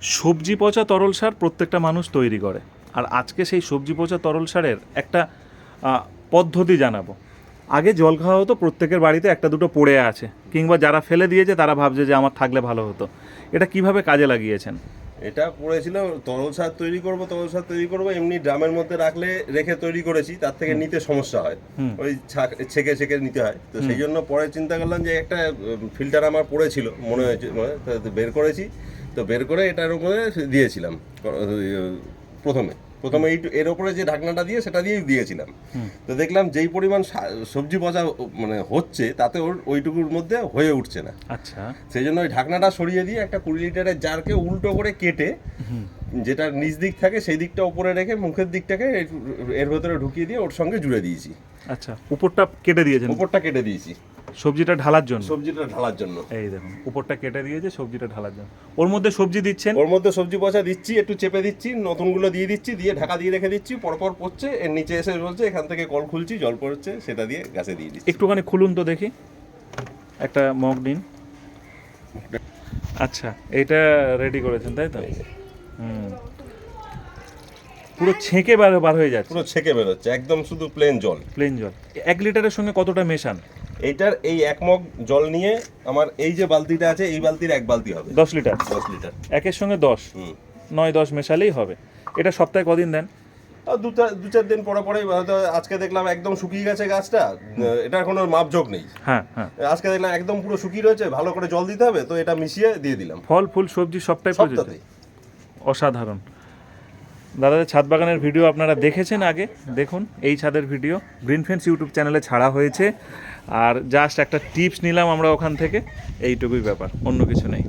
সবজি পচা তরল সার প্রত্যেকটা মানুষ তৈরি করে। আর আজকে সেই সবজি পচা তরল সারের একটা পদ্ধতি জানাব। আগে জল খাওয়া হতো প্রত্যেকের বাড়িতে একটা দুটো পড়ে আছে কিংবা যারা ফেলে দিয়েছে তারা ভাবছে যে আমার থাকলে ভালো হতো। এটা কীভাবে কাজে লাগিয়েছেন? এটা পড়েছিল তরল সার তৈরি করব তরল সার তৈরি করব এমনি ড্রামের মধ্যে রাখলে রেখে তৈরি করেছি তার থেকে নিতে সমস্যা হয়। ওই ছাক- ছেঁকে নিতে হয়। তো সেই জন্য পরে চিন্তা করলাম যে একটা ফিল্টার আমার পড়েছিল মনে হয়েছে বের করেছি। তো বের করে এটার উপরে দিয়েছিলাম প্রথমে। প্রথমে এই এর উপরে যে ঢাকনাটা দিয়ে সেটা দিয়েই দিয়েছিলাম। তো দেখলাম যেই পরিমাণ সবজি পচা মানে হচ্ছে তাতে ওর ওইটুকুর মধ্যে হয়ে উঠছে না। আচ্ছা। সেই জন্য ওই ঢাকনাটা সরিয়ে দিয়ে একটা কুড়ি লিটারের জারকে উল্টো করে কেটে যেটা নিচ দিক থাকে সেই দিকটা উপরে রেখে মুখের দিকটাকে এর- এর ভেতরে ঢুকিয়ে দিয়ে ওর সঙ্গে জুড়ে দিয়েছি। আচ্ছা। উপরটা কেটে দিয়েছেন? উপরটা কেটে দিয়েছি। সবজিটা ঢালার জন্য। সবজিটা ঢালার জন্য। এই দেখুন উপরটা কেটে দিয়েছে সবজিটা ঢালার জন্য। ওর মধ্যে সবজি দিচ্ছেন? ওর মধ্যে সবজি পচা দিচ্ছি একটু চেপে দিচ্ছি নতুনগুলো দিয়ে দিচ্ছি দিয়ে ঢাকা দিয়ে রেখে দিচ্ছি পরপর পড়ছে এর নিচে এসে বলছে এখান থেকে কল খুলছি জল পড়ছে সেটা দিয়ে গাছে দিয়ে দিচ্ছি। একটুখানি খুলুন তো দেখি। একটা মগ নিন। আচ্ছা এটা রেডি করেছেন তাই তো? হুম। পুরো ছেঁকে বার বার হয়ে যাচ্ছে। পুরো ছেঁকে বেরোচ্ছে একদম শুধু প্লেন জল। প্লেন জল। এক লিটারের সঙ্গে কতটা মেশান? এইটার এই এক মগ জল নিয়ে আমার এই যে বালতিটা আছে এই বালতির এক বালতি হবে। দশ লিটার। দশ লিটার। একের সঙ্গে দশ। নয় দশ মেশালেই হবে। এটা সপ্তাহে কদিন দেন? দু চার- দু চার দিন পরে পরেই হয়তো আজকে দেখলাম একদম শুকিয়ে গেছে গাছটা এটার কোনো মাপযোগ নেই। হ্যাঁ হ্যাঁ। আজকে দেখলাম একদম পুরো শুকিয়ে রয়েছে ভালো করে জল দিতে হবে তো এটা মিশিয়ে দিয়ে দিলাম। ফল ফুল সবজি সবটাই অসাধারণ। দাদাদের ছাদ বাগানের ভিডিও আপনারা দেখেছেন আগে, দেখুন, এই ছাদের ভিডিও। গ্রিন ফেন্স ইউটিউব চ্যানেলে ছাড়া হয়েছে। আর জাস্ট একটা টিপস নিলাম আমরা ওখান থেকে, এইটুকুই ব্যাপার, অন্য কিছু নেই।